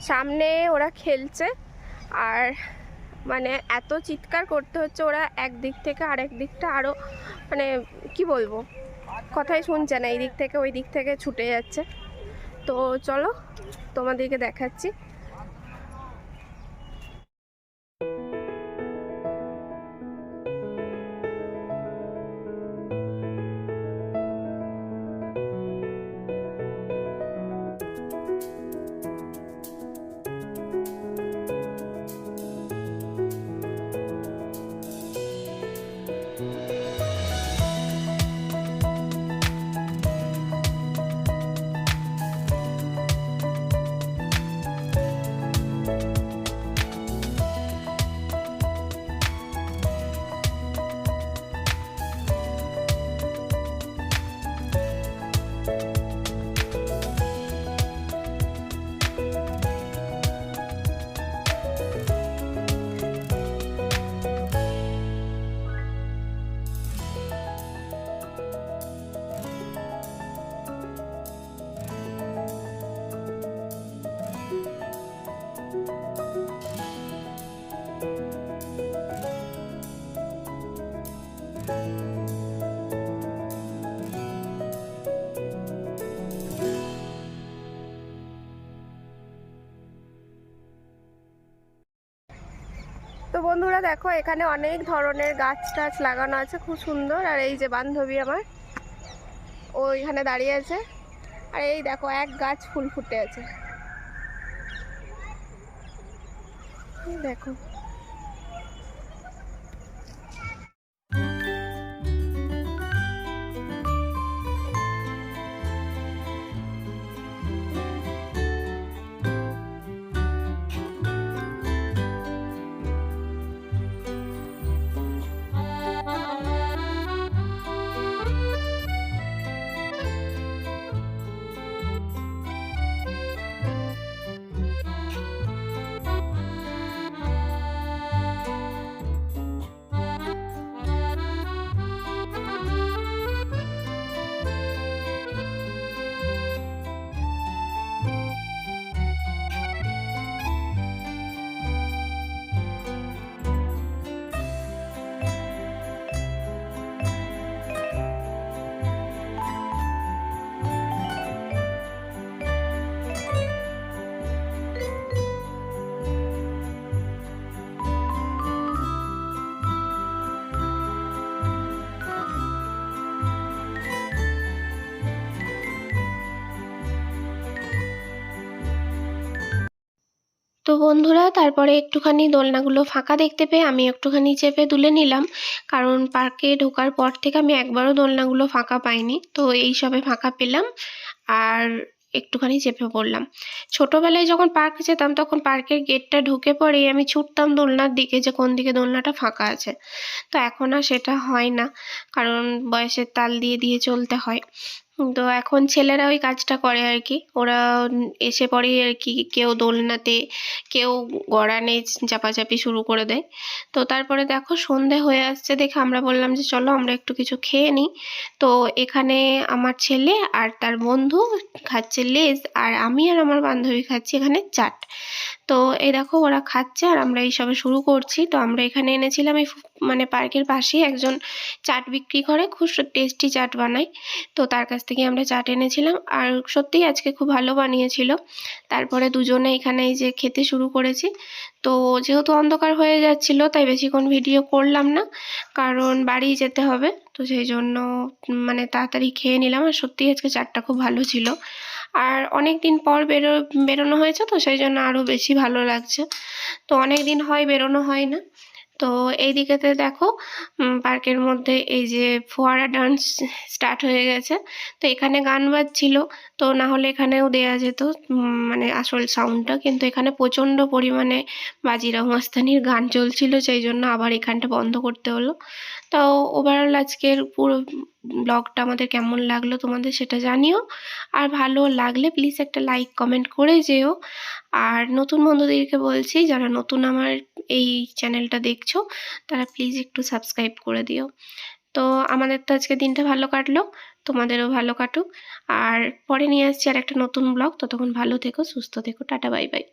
সামনে ওরা খেলছে আর মানে এত চিৎকার করতে হচ্ছে ওরা এক দিক থেকে আরেক দিকটা আরও মানে কি বলব? কথাই শুনছে না, এই দিক থেকে ওই দিক থেকে ছুটে যাচ্ছে। তো চলো তোমাদেরকে দেখাচ্ছি। তো বন্ধুরা দেখো, এখানে অনেক ধরনের গাছ টাছ লাগানো আছে, খুব সুন্দর। আর এই যে বান্ধবী আমার, ও এখানে দাঁড়িয়ে আছে। আর এই দেখো, এক গাছ ফুল ফুটে আছে। দেখো। তো বন্ধুরা, তারপরে একটুখানি দোলনাগুলো ফাঁকা দেখতে পেয়ে আমি একটুখানি চেপে তুলে নিলাম। কারণ পার্কে ঢোকার পর থেকে আমি একবারও দোলনাগুলো ফাঁকা পাইনি। তো এই সবে ফাঁকা পেলাম আর একটুখানি চেপে পড়লাম। ছোটোবেলায় যখন পার্কে যেতাম, তখন পার্কের গেটটা ঢুকে পড়েই আমি ছুটতাম দোলনার দিকে যে কোন দিকে দোলনাটা ফাঁকা আছে। তো এখন আর সেটা হয় না, কারণ বয়সের তাল দিয়ে দিয়ে চলতে হয়। তো এখন ছেলেরা ওই কাজটা করে আর কি। ওরা এসে পরেই আর কি কেউ দোলনাতে, কেউ গড়ানে চাপাচাপি শুরু করে দেয়। তো তারপরে দেখো সন্ধে হয়ে আসছে দেখে আমরা বললাম যে চলো আমরা একটু কিছু খেয়ে নিই। তো এখানে আমার ছেলে আর তার বন্ধু খাচ্ছে লেজ আর আমি আর আমার বান্ধবী খাচ্ছি এখানে চাট। তো এই দেখো ওরা খাচ্ছে আর আমরা এইসবে শুরু করছি। তো আমরা এখানে এনেছিলাম এই মানে পার্কের পাশেই একজন চাট বিক্রি করে, খুব টেস্টি চাট বানায়। তো তার কাছ থেকে আমরা চাট এনেছিলাম আর সত্যিই আজকে খুব ভালো বানিয়েছিল। তারপরে দুজনে এখানে এই যে খেতে শুরু করেছি। তো যেহেতু অন্ধকার হয়ে যাচ্ছিল, তাই বেশিক্ষণ ভিডিও করলাম না, কারণ বাড়ি যেতে হবে। তো সেই জন্য মানে তাড়াতাড়ি খেয়ে নিলাম আর সত্যিই আজকে চাটটা খুব ভালো ছিল। আর অনেক দিন পর বেরো, বেরোনো হয়েছে তো, সেই জন্য আরও বেশি ভালো লাগছে। তো অনেক দিন হয় বেরোনো হয় না। তো এই দিকেতে দেখো পার্কের মধ্যে এই যে ফোয়ারা ডান্স স্টার্ট হয়ে গেছে। তো এখানে গান বাজছিল, তো না হলে এখানেও দেয়া যেত মানে আসল সাউন্ডটা কিন্তু এখানে প্রচণ্ড পরিমাণে বাজিরাও মাস্তানির গান চলছিল, সেই জন্য আবার এখানটা বন্ধ করতে হলো। তো ওভারঅল আজকের পুরো ব্লগটা আমাদের কেমন লাগল তোমাদের সেটা জানিও। আর ভালো লাগলে প্লিজ একটা লাইক কমেন্ট করে যেও। আর নতুন বন্ধুদেরকে বলছি, যারা নতুন আমার এই চ্যানেলটা দেখছ, তারা প্লিজ একটু সাবস্ক্রাইব করে দিও। তো আমাদের তো আজকে দিনটা ভালো কাটলো, তোমাদেরও ভালো কাটুক। আর পরে নিয়ে আসছি আর একটা নতুন ব্লগ ততক্ষণ ভালো থেকো, সুস্থ থেকো, টাটা বাই বাই